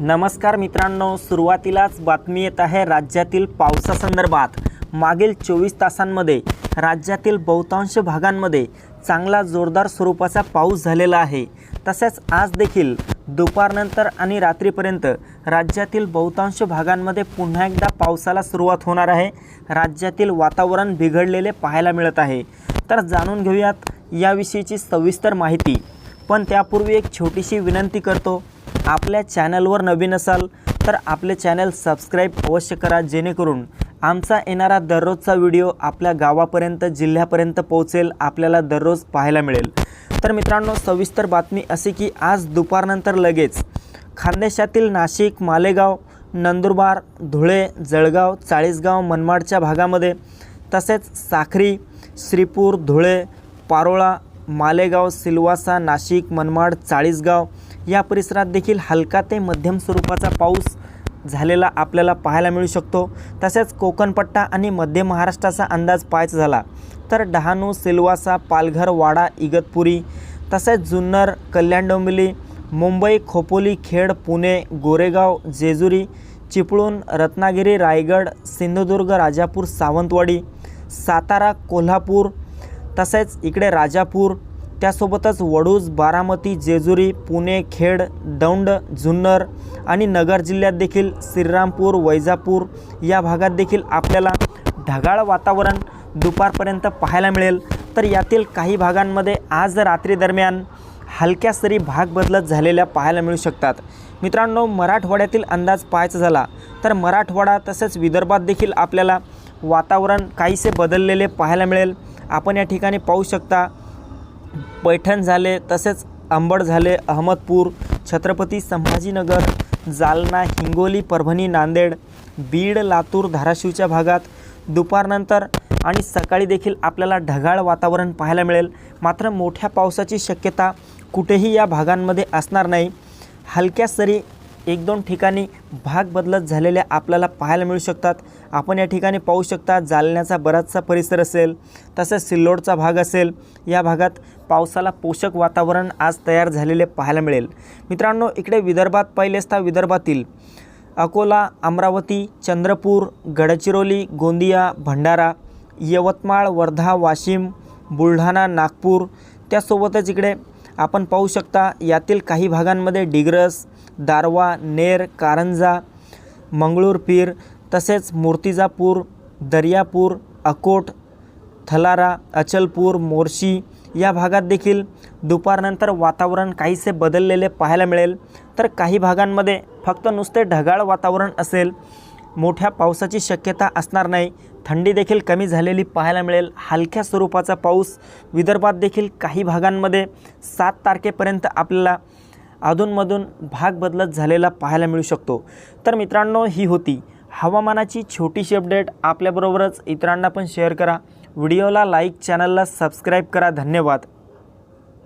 नमस्कार मित्रांनो सुरुवातीलाच बातमी येत आहे राज्यातील पावसासंदर्भात. मागील चोवीस तासांमध्ये राज्यातील बहुतांश भागांमध्ये चांगला जोरदार स्वरूपाचा पाऊस झालेला आहे. तसेच आज देखील दुपारनंतर आणि रात्रीपर्यंत राज्यातील बहुतांश भागांमध्ये पुन्हा एकदा पावसाला सुरुवात होणार आहे. राज्यातील वातावरण बिघडलेले पाहायला मिळत आहे. तर जाणून घेऊयात याविषयीची सविस्तर माहिती. पण त्यापूर्वी एक छोटीशी विनंती करतो. आपल्या चॅनलवर नवीन असाल तर आपले चॅनल सबस्क्राईब अवश्य करा जेणेकरून आमचा येणारा दररोजचा व्हिडिओ आपल्या गावापर्यंत जिल्ह्यापर्यंत पोहोचेल आपल्याला दररोज पाहायला मिळेल. तर मित्रांनो सविस्तर बातमी अशी की आज दुपारनंतर लगेच खानदेशातील नाशिक मालेगाव नंदुरबार धुळे जळगाव चाळीसगाव मनमाडच्या भागामध्ये तसेच साखरी श्रीपूर धुळे पारोळा मालेगाव सिलवासा नाशिक मनमाड चाळीसगाव या परिसरात देखील हलका ते मध्यम स्वरूपाचा पाऊस झालेला आपल्याला पाहायला मिळू शकतो. तसेच कोकणपट्टा आणि मध्य महाराष्ट्राचा अंदाज पाहायचा झाला तर डहाणू सिलवासा पालघर वाडा इगतपुरी तसेच जुन्नर कल्याण डोंबिवली मुंबई खोपोली खेड पुणे गोरेगाव जेजुरी चिपळूण रत्नागिरी रायगड सिंधुदुर्ग राजापूर सावंतवाडी सातारा कोल्हापूर तसेच इकडे राजापूर त्यासोबतच वडूज बारामती जेजुरी पुणे खेड दौंड जुन्नर आणि नगर जिल्ह्यात देखील श्रीरामपूर वैजापूर या भागात देखील आपल्याला ढगाळ वातावरण दुपारपर्यंत पाहायला मिळेल. तर यातील काही भागांमध्ये आज रात्री दरम्यान हलक्या सरी भाग बदलत झालेल्या पाहायला मिळू शकतात. मित्रांनो मराठवाड्यातील अंदाज पाहायचा झाला तर मराठवाडा तसेच विदर्भात देखील आपल्याला वातावरण काहीसे बदललेले पाहायला मिळेल. आपण या ठिकाणी पाहू शकता पैठण झाले तसेच अंबड झाले अहमदपूर छत्रपती संभाजीनगर जालना हिंगोली परभणी नांदेड बीड लातूर धाराशिवच्या भागात दुपारनंतर आणि सकाळी देखील आपल्याला ढगाळ वातावरण पाहायला मिळेल. मात्र मोठ्या पावसाची शक्यता कुठेही या भागांमध्ये असणार नाही. हलक्या सरी एक दोन ठिकाणी भाग बदलत झालेल्या आपल्याला पाहायला मिळू शकतात. आपण या ठिकाणी पाहू शकता जालन्याचा बराचसा परिसर असेल तसेच सिल्लोडचा भाग असेल. या भागात पावसाला पोषक वातावरण आज तयार झालेले पाहायला मिळेल. मित्रांनो इकडे विदर्भात पाहिले असता विदर्भातील अकोला अमरावती चंद्रपूर गडचिरोली गोंदिया भंडारा यवतमाळ वर्धा वाशिम बुलढाणा नागपूर त्यासोबतच इकडे आपण पाहू शकता यातील काही भागांमध्ये डिग्रस दारवा नेर कारंजा मंगळूरपीर तसेच मूर्तिजापूर दर्यापूर अकोट थलारा अचलपूर मोर्शी या भागात देखील दुपारनंतर वातावरण काहीसे बदललेले पाहायला मिळेल. तर काही भागांमध्ये फक्त नुसते ढगाळ वातावरण असेल मोठ्या पावसाची शक्यता असणार नाही. थंडी देखील कमी झालेली पाहायला मिळेल. हलक्या स्वरूपाचा पाऊस विदर्भात देखील काही भागांमध्ये सात तारखेपर्यंत आपल्याला अधूनमधून भाग बदलत झालेला पाहायला मिळू शकतो. तर मित्रांनो ही होती हवामानाची छोटीशी अपडेट. आपल्याबरोबरच इतरांना पण शेअर करा. व्हिडिओला लाईक चॅनलला सबस्क्राईब करा. धन्यवाद.